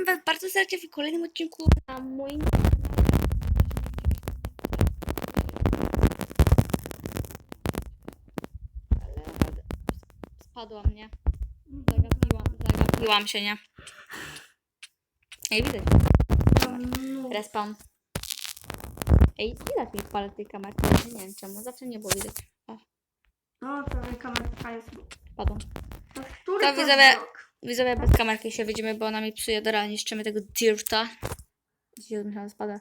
Witam Was bardzo serdecznie w kolejnym odcinku na moim Ale spadłam, nie? Zagapiłam, zagapiłam się, nie? Ej, widać. Respawn. Ej, widać mi palę tej kamerki, nie wiem czemu, zawsze nie było widać. O, No, to kamerka jest. spadłam. To który To to widzowie- blok? Widzowie, bez kamerki się widzimy, bo ona mi psuje do rana. Niszczymy tego dirta. Dzisiaj myślałam, spada.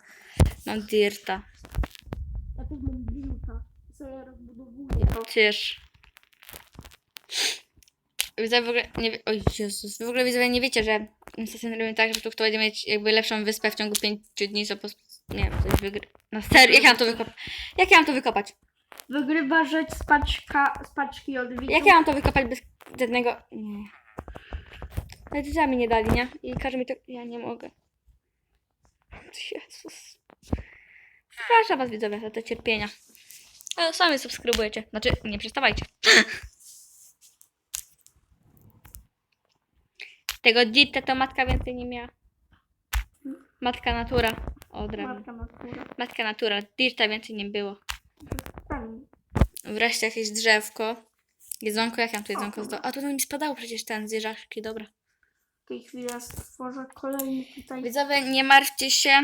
Mam dirta. Ja też mam biuta. Sobie rozbudowuję to. Tyż. Widzowie w ogóle nie. Oj Jezus. W ogóle widzowie nie wiecie, że niestety robimy tak, że tu kto będzie mieć jakby lepszą wyspę w ciągu 5 dni, to po nie wiem, coś wygry... No serio, jak ja mam to wykopać? Jak ja mam to wykopać? Wygrywa rzecz z, paczka, z paczki od widzów. Jak ja mam to wykopać bez jednego... Nie. Nawet sami nie dali, nie? I każe mi to... Ja nie mogę. Jezus. Przepraszam was widzowie za te cierpienia. Ale sami subskrybujecie. Znaczy, nie przestawajcie. Tego Ditta to matka więcej nie miała. Matka natura. O, drewno. Matka ma skórę. Matka natura. Dirta więcej nie było. Tam. Wreszcie jakieś drzewko. Jedzonko, jak ja mam tu jedzonko zdo... A tu mi spadało przecież ten zwierzaszki, dobra. Tej chwili ja stworzę kolejny tutaj. Widzowie, nie martwcie się.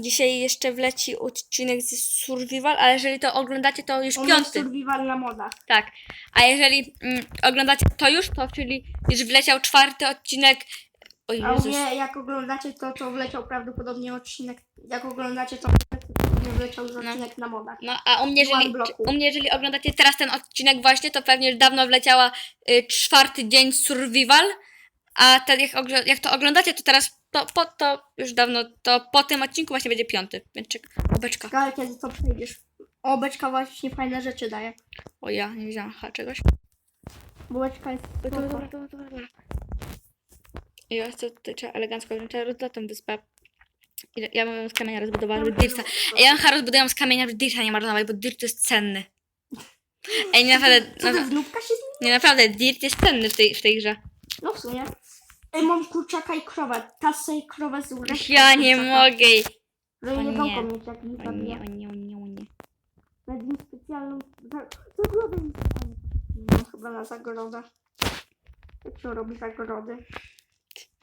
Dzisiaj jeszcze wleci odcinek z Survival, ale jeżeli to oglądacie, to już On jest piąty. survival na modach. Tak. A jeżeli mm, oglądacie to już, to czyli już wleciał czwarty odcinek. O A u Jezus. mnie jak oglądacie to, to wleciał prawdopodobnie odcinek. Jak oglądacie to, to wleciał już odcinek na modach. No a u mnie, jeżeli, bloku. u mnie, jeżeli oglądacie teraz ten odcinek właśnie, to pewnie już dawno wleciała y, czwarty dzień Survival. A ten, jak, jak to oglądacie, to teraz to, po, to już dawno, to po tym odcinku właśnie będzie piąty. Więc czek, beczka. Ale kiedy to przejdziesz. O, beczka właśnie fajne rzeczy daje. O ja, nie widziałam ha, czegoś. Bułeczka jest Dobra, dobra, dobra, dobra. I ja chcę tutaj trzeba elegancko, trzeba rozdać tą wyspę. I Ja bym ją z kamienia rozbudowała, żeby dirta. Ej, Ja bym chyba rozbuduję z kamienia, żeby dirta nie marnować, bo dirt jest cenny. Ej, nie naprawdę, Co na, to znówka się zmieni? nie naprawdę, dirt jest cenny w tej, w tej grze. No w sumie. Ej, mam kurczaka i krowę. Ta sobie krowę z ureszki Ja nie kurczaka. mogę. Żeby O nie nie. gałką mieć, jak nie O nie, zabije. o nie, o nie, o nie. Nawet nie specjalną za- zagrodę mi No chyba na zagrodę. Jak się robi zagrody?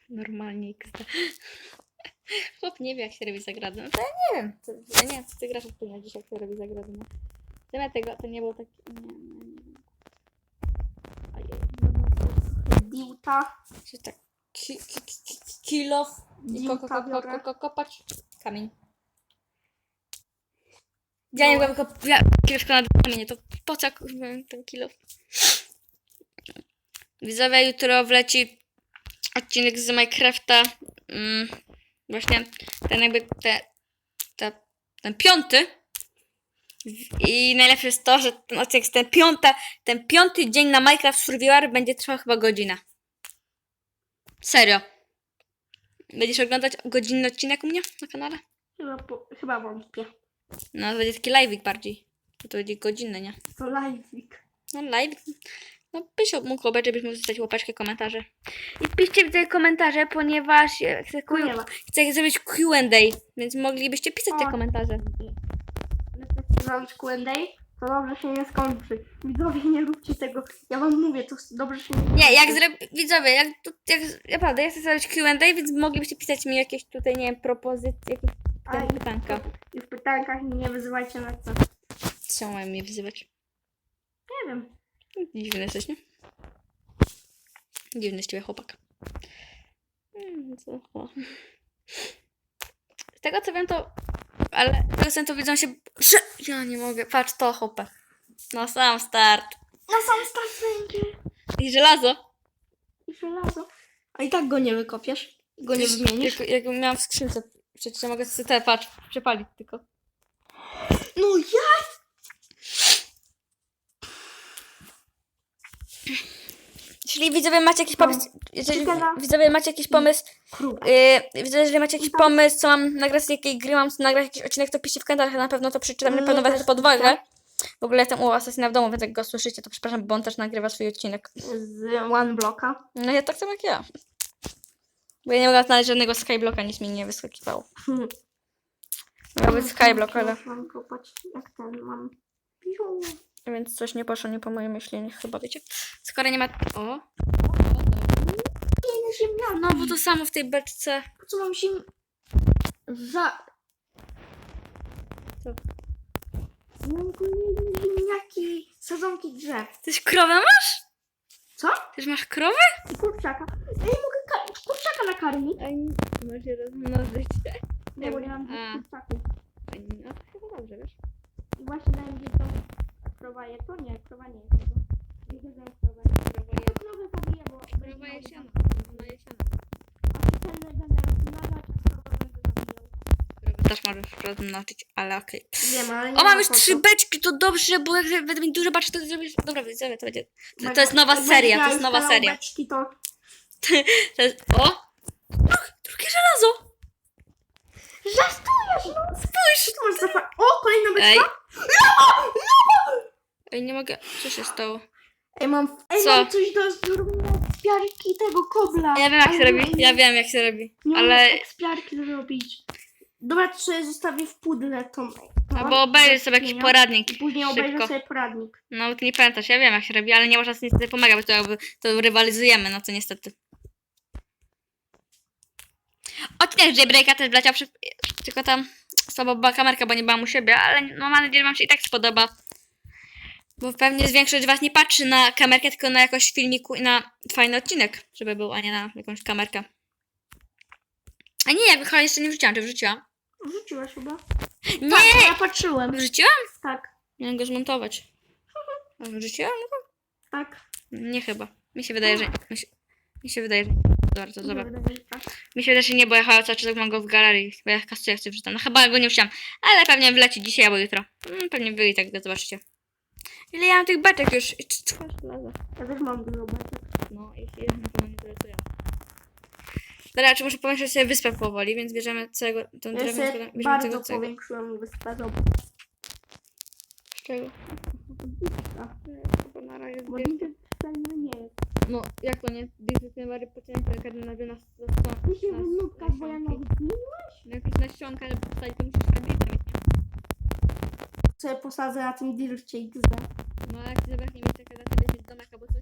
Normalnie XD. Chłop nie wie, jak się robi zagrady. No to ja nie wiem. Ja nie wiem, co ty grasz tym, dzisiaj, jak się robi zagrady. No. Zamiast tego, to nie było tak... Nie, nie, nie. Ojej. Diuta. Czy tak ki, ki, ki, ki, kilof i ko, ko, ko, ko, ko, ko, kopać kamień. Ja nie mogę wykop... Ja kilof na kamienie, to po co kurwa, ten kilof? Widzowie, jutro wleci odcinek z Minecrafta. Mm, właśnie ten jakby te, te, ten piąty. I najlepsze jest to, że ten odcinek jest ten, piąta, ten piąty dzień na Minecraft Survivor będzie trwał chyba godzinę. Serio. Będziesz oglądać godzinny odcinek u mnie na kanale? Chyba, po, chyba wątpię. No, to będzie taki live'ik bardziej. Bo to będzie godzinny, nie? To live'ik. No, live. No, byś mógł obejrzeć, byś mógł zostać łapeczkę, komentarze. I piszcie w te komentarze, ponieważ ja chcę, nie ma. chcę zrobić Q&A, więc moglibyście pisać te O. komentarze. Jak chcecie zrobić Q&A, to dobrze się nie skończy. Widzowie, nie róbcie tego. Ja wam mówię, to dobrze się nie Nie, jak skończy. zrobię, widzowie, jak, to, jak naprawdę, ja chcę zrobić Q&A, więc moglibyście pisać mi jakieś tutaj, nie wiem, propozycje, jakieś A i- pytanka. I w pytankach nie wyzywajcie na co. Co mają mnie wyzywać? Nie wiem. Dziwny jesteś, nie? Dziwny z ciebie chłopak. Mm, co? o. Z tego co wiem to... Ale z to widzą się... Że... Ja nie mogę. Patrz to chłopak. No sam start. Na sam start będzie. I żelazo. I żelazo. A i tak go nie wykopiesz. Go nie wymienisz. Jak, jak miałam w skrzynce. Przecież ja mogę sobie te, patrz, przepalić tylko. No ja! Jeżeli widzowie macie jakiś No. pomysł... Jeżeli Chickena. widzowie macie jakiś pomysł... Krówka. Yy, widzę, jeżeli macie jakiś pomysł, co mam nagrać, z jakiej gry mam nagrać jakiś odcinek, to piszcie w komentarzach, na pewno to przeczytam, na No, pewno wezmę też to pod uwagę. tak. W ogóle jestem u Asasyna w domu, więc jak go słyszycie, to przepraszam, bo on też nagrywa swój odcinek. Z One Blocka. No ja tak samo jak ja. Bo ja nie mogłam znaleźć żadnego skyblocka, nic mi nie wyskakiwało. Hmm. Miał być skyblock, ale... Mam kopać jak ten mam. Piu. Więc coś nie poszło nie po mojej myśli, chyba wiecie. Skoro nie ma... O! Nie, ziemniaki. No, bo to samo w tej beczce. Po co mam się za... Co? Mam kolejne ziemniaki, sadzonki drzew. Tyś krowę masz? Co? Tyś masz krowę? I kurczaka. Ej, mogę ka- kurczaka nakarmić? Ej, masz je rozmnożyć. Nie, bo nie mam A. kurczaków. No, to chyba dobrze, wiesz. I właśnie dałem dzieciom krowa je, to nie, krowa nie jest tego. Nie jedzą krowę. Krowa Ja je... krowę pobiję, bo... Krowa je siano. Ona je siano. A ten będę rozmnażać, a krowę będę zabijał. Krowę też możesz rozmnożyć, ale okej. Wiem, ale nie O, mam ma już po trzy beczki, to dobrze, bo jak będę mieć dużo beczek, to zrobisz... Dobra, widzowie, to będzie... To, to jest nowa seria, to jest miał nowa już seria. beczki, to To jest... O! Drugi, drugie żelazo! Żartujesz, no! Spójrz! Masz zafa- O, kolejna Ej, beczka! Ej, nie mogę... Co się stało? Ej, mam, ej, Co? mam coś do ekspiarki tego kobla. Ja wiem jak Ale się robi, nie- ja wiem jak się robi, Nie ale... ale... ekspiarki zrobić. Dobra, to sobie zostawię w pudle tą... Albo obejrzyj sobie jakiś poradnik. I później obejrzę Szybko. sobie poradnik. No, ty nie pamiętasz, ja wiem jak się robi, ale nie można sobie niestety pomagać, bo to, jakby, to rywalizujemy, no to niestety. Odcinek Jaybreaka też wleciał, przy... tylko tam słaba była kamerka, bo nie byłam u siebie, ale no, mam nadzieję, że wam się i tak spodoba. Bo pewnie większość z was nie patrzy na kamerkę, tylko na jakoś filmiku i na fajny odcinek, żeby był, a nie na jakąś kamerkę. A nie, jak chyba jeszcze nie wrzuciłam, czy wrzuciłam? Wrzuciłaś chyba? Nie! Tak, ja patrzyłem. Wrzuciłam? Tak, Miałam go zmontować. A Wrzuciłam? tak. Nie chyba. Mi się wydaje, że. Mi się, mi się wydaje, że. Dobra, to zobacz. Tak. Mi się wydaje, że nie, bo ja chyba cały czas mam go w galerii, bo ja kasuję w wrzucam. No chyba go nie wrzuciłam, ale pewnie wleci dzisiaj albo jutro. Mm, pewnie wy i tak go zobaczycie. Ile ja mam tych beczek już? Ja też mam dużo beczek. No, jeśli jeden to mnie interesuje. Dobra, czy muszę powiększyć sobie wyspę powoli, więc bierzemy całego, tą Ja drewno, sobie bierzemy bardzo tego całego. powiększyłem wyspę. Dobra. Z czego? Na razie Bo zbieram. nigdy nie jest. No, jak to nie? Disney Mary pociągnąć każdy na nas Ty się w nóbkach wojanowych zmieniłaś? No jakieś nasionka, ale wstać to musisz nie? Sobie posadzę na tym dircie XD. No jak zabraknie mi taka data, będziesz mieć domek albo coś.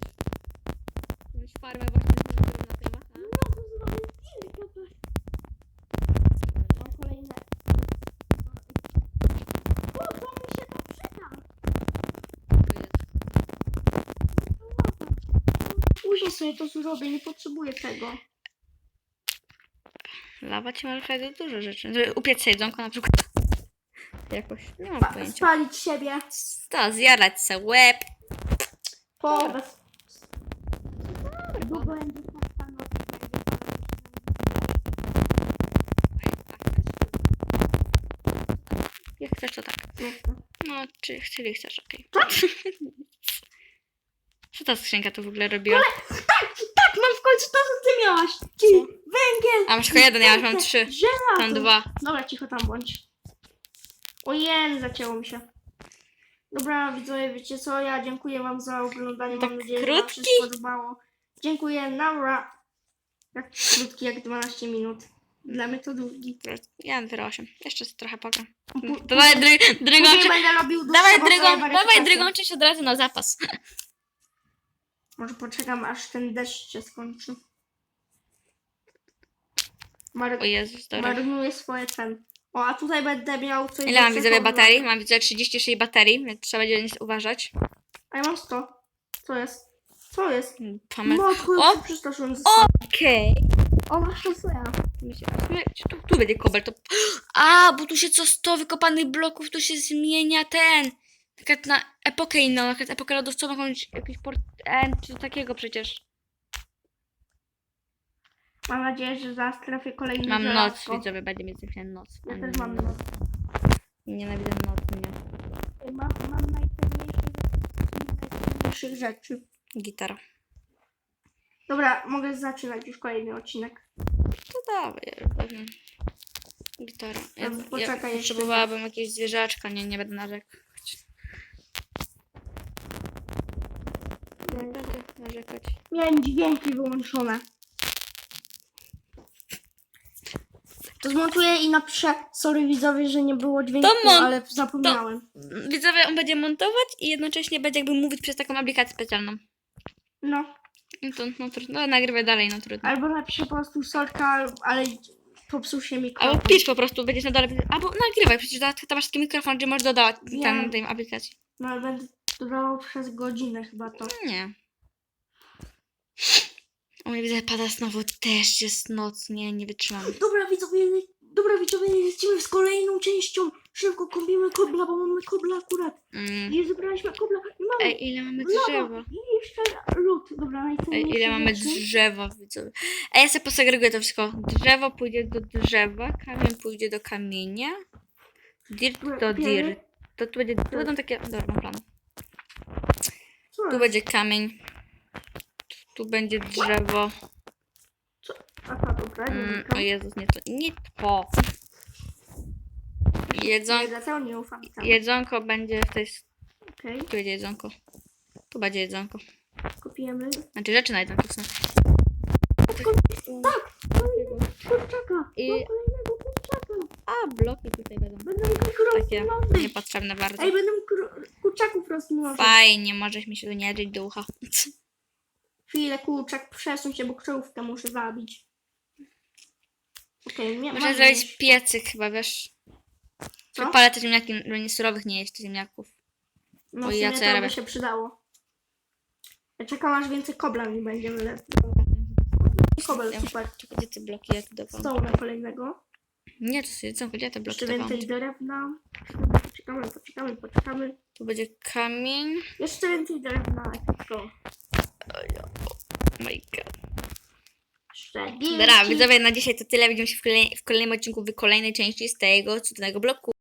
Jakąś farmę właśnie na którą na tej ma. No to zrobię dirt. Mam kolejne. O, to mi się to przyda. Później sobie to zrobię, nie potrzebuję tego. Lawa ci może dużo rzeczy. Upiec sobie jedzonko na przykład. Jakoś, nie mam Pa, pojęcia. spalić siebie. To, zjarać se łeb. Po... Bez... Długo będzie noc. Jak chcesz to tak. No, czy, czyli chcesz, okej. Co ta skrzynka tu w ogóle robiła? Tak, tak, mam w końcu to, co ty miałaś. Czyli węgiel. A masz tylko jeden, ja już mam trzy. Żelazo. Mam dwa. Dobra, cicho tam bądź. Ojej, zacięło mi się. Dobra, widzowie, wiecie co? Ja dziękuję wam za oglądanie. Tak Mam nadzieję, że wam się krótki? spodobało. Dziękuję, Naura. Jak krótki, jak 12 minut. Dla mnie to długi. Ja mam 0,8. Jeszcze trochę pogram. Dawaj dry, drugą Później będę robił Dawaj dłuższego drugą, sobie dawaj drugą część od razu na zapas. Może poczekam, aż ten deszcz się skończy. Mar- O Jezus, dobra. marnuję swoje ten. O, a tutaj będę miał coś Ile do mam widzowie przechowywania. baterii? Mam widzę 36 baterii, więc trzeba będzie nic uważać. A ja mam 100. Co jest? Co jest? Pamy... Matko, O! ja się przestraszyłem. O! Okej. O, masz a tu, tu, będzie kobel, to... A, bo tu się co 100 wykopanych bloków, tu się zmienia ten. Taka na epokę inną, na przykład epokę lodowcową, jakąś, jakiś port... E, czy takiego przecież. Mam nadzieję, że zaraz trafię kolejny Mam noc, żelazko. widzowie, będzie mieć za chwilę noc. Ja też mam no. noc. Nienawidzę nocy, nie. Mam, mam najcenniejsze najcenniejszych rzeczy. Gitara. Dobra, mogę zaczynać już kolejny odcinek. To dawaj, ja pewnie. Gitara. Ja, Dobrze, ja poczekaj jeszcze. potrzebowałabym jakiegoś zwierzaczka, nie, nie będę narzekać. Nie będę narzekać. Miałem dźwięki wyłączone. To zmontuję i napiszę, sorry widzowie, że nie było dźwięku, To mon- ale zapomniałem. Widzowie, on będzie montować i jednocześnie będzie jakby mówić przez taką aplikację specjalną. No. No to, no trudno, no, nagrywaj dalej, no trudno. Albo napiszę po prostu sorka, ale popsuł się mikrofon. Albo pisz po prostu, będziesz na dole, albo nagrywaj, przecież to to masz taki mikrofon, gdzie możesz dodawać Wiem. ten, tej aplikacji. No ale będę dodawał przez godzinę chyba to. Nie. U mnie widzę, pada znowu, też jest noc, nie, nie wytrzymam. Dobra widzowie, dobra widzowie, lecimy z kolejną częścią. Szybko kupimy kobla, bo mamy kobla akurat. Mm. Nie zebraliśmy kobla, nie mamy. Ej, ile mamy Lawa drzewa? I jeszcze lód. Dobra, Ej, najcenniejsze ile mamy rzeczy. drzewa, widzowie. Ej, ja sobie posegreguję to wszystko. Drzewo pójdzie do drzewa, kamień pójdzie do kamienia, dirt do dirt. To tu będzie, tu będą takie, dobra, mam plan. Co? Tu będzie kamień, tu będzie drzewo. Aha, dobra, Mm, o Jezus, nie to, nie to. Jedzonko, Dlatego nie ufam. Tam. jedzonko będzie w tej, Okej, tu będzie jedzonko. Tu będzie jedzonko. kupujemy. Znaczy rzeczy na jedzonko są. Tak, kolejnego kurczaka. I- I... kolejnego kurczaka. A, bloki tutaj będą. Będę mógł Takie rozmnożyć. niepotrzebne bardzo. Ej, będę kurczaków rozmnożyć. Fajnie, możesz mi się tu nie drzeć do ucha. Chwilę, kurczak, przesuń się, bo krzyżówkę muszę zabić. Okej, nie Muszę mam zrobić już. piecyk chyba, wiesz? Co? Przepalę te ziemniaki, żeby nie surowych nie jeść ziemniaków. No, w ja co ja to by robię? się przydało. Ja czekam, aż więcej kobla mi będzie wylepił. Kobel, Ja muszę- super. Czekaj, gdzie te bloki ja tu dawałam? Stołu na kolejnego. Nie, to jest jedzonko, gdzie te bloki Jeszcze dawałam? więcej drewna. Poczekamy, poczekamy, poczekamy. Tu będzie kamień. Jeszcze więcej drewna. Oh my god. Dobra, widzowie, na dzisiaj to tyle. Widzimy się w, kolej- w kolejnym odcinku, w kolejnej części z tego cudownego bloku.